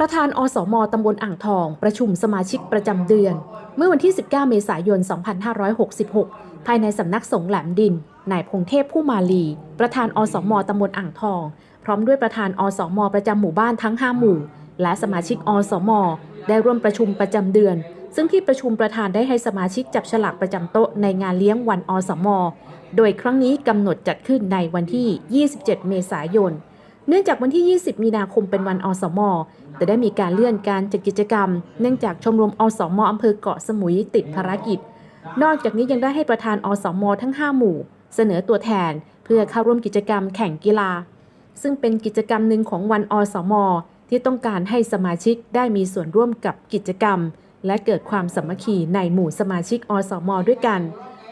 ประธานอสมตำบลอ่างทอง ประชุมสมาชิกประจำเดือน เมื่อวันที่ 19 เมษายน 2566 ภายในสำนักสงฆ์แหลมดิน นายพงเทพผู้มาลี ประธานอสมตำบลอ่างทอง พร้อมด้วยประธานอสมประจำหมู่บ้านทั้ง 5 หมู่ และสมาชิกอสม ได้ร่วมประชุมประจำเดือน ซึ่งที่ประชุมประธานได้ให้สมาชิกจับฉลากประจำโต๊ะในงานเลี้ยงวันอสม โดยครั้งนี้กำหนดจัดขึ้นในวันที่ 27 เมษายน เนื่องจากวันที่ 20 มีนาคมเป็นวันอสม แต่ได้มีการเลื่อนการจัดกิจกรรม เนื่องจากชมรมอสมอำเภอเกาะสมุยติดภารกิจ นอกจากนี้ยังได้ให้ประธานอสมทั้ง 5 หมู่ เสนอตัวแทน เพื่อเข้าร่วมกิจกรรมแข่งกีฬา ซึ่งเป็นกิจกรรมหนึ่งของวันอสม ที่ต้องการให้สมาชิกได้มีส่วนร่วมกับกิจกรรม และเกิดความสามัคคีในหมู่สมาชิกอสม ด้วยกัน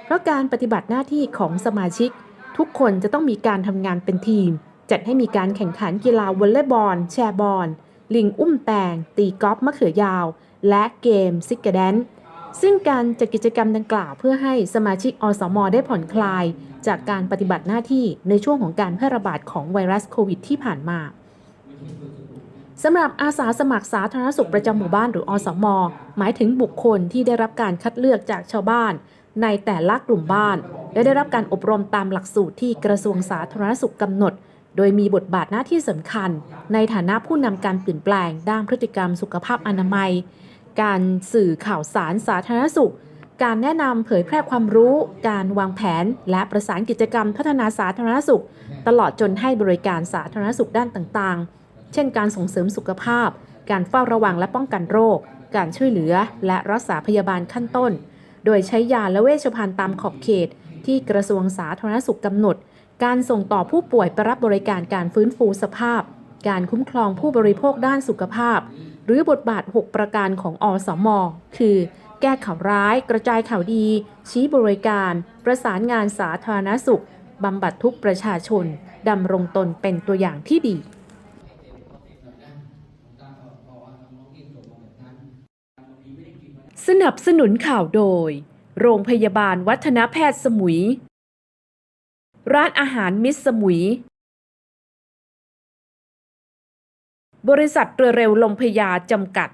เพราะการปฏิบัติหน้าที่ของสมาชิก ทุกคนจะต้องมีการทำงานเป็นทีม จัดให้มีการแข่งขันกีฬาวอลเลย์บอล แชร์บอล ลิงอุ้มแตง ตีกอล์ฟมะเขือยาว และเกมซิกเกแดนซ์ซึ่งการจัดกิจกรรมดังกล่าวเพื่อให้สมาชิกอสม ได้ผ่อนคลาย จากการปฏิบัติหน้าที่ในช่วงของการแพร่ระบาดของไวรัสโควิดที่ผ่านมาสำหรับอาสาสมัครสาธารณสุขประจำหมู่บ้านหรืออสม หมายถึงบุคคลที่ได้รับการคัดเลือกจากชาวบ้าน ในแต่ละกลุ่มบ้าน และได้รับการอบรมตามหลักสูตรที่กระทรวงสาธารณสุขกำหนด โดยมีบทบาทหน้าที่สำคัญ ในฐานะผู้นำการเปลี่ยนแปลง ด้านพฤติกรรมสุขภาพอนามัย การสื่อข่าวสารสาธารณสุข การแนะนำเผยแพร่ความรู้ การวางแผน และประสานกิจกรรมพัฒนาสาธารณสุข ตลอดจนให้บริการสาธารณสุขด้านต่างๆ เช่น การส่งเสริมสุขภาพ การเฝ้าระวังและป้องกันโรค การช่วยเหลือ และรักษาพยาบาลขั้นต้น โดยใช้ยาและเวชภัณฑ์ตามขอบเขต ที่กระทรวงสาธารณสุขกำหนด การส่งต่อผู้ป่วยไปรับบริการการฟื้นฟูสภาพ การคุ้มครองผู้บริโภคด้านสุขภาพ หรือบทบาท 6 ประการของอสม คือ แก้ข่าวร้าย กระจายข่าวดี ชี้บริการ ประสานงานสาธารณสุขบำบัดทุกประชาชนดำรงตนเป็นตัวอย่างที่ดีสนับสนุนข่าวโดย โรงพยาบาลวัฒนแพทย์สมุย ร้านอาหารมิสสมุย บริษัทเรือเร็วลมพยาจำกัด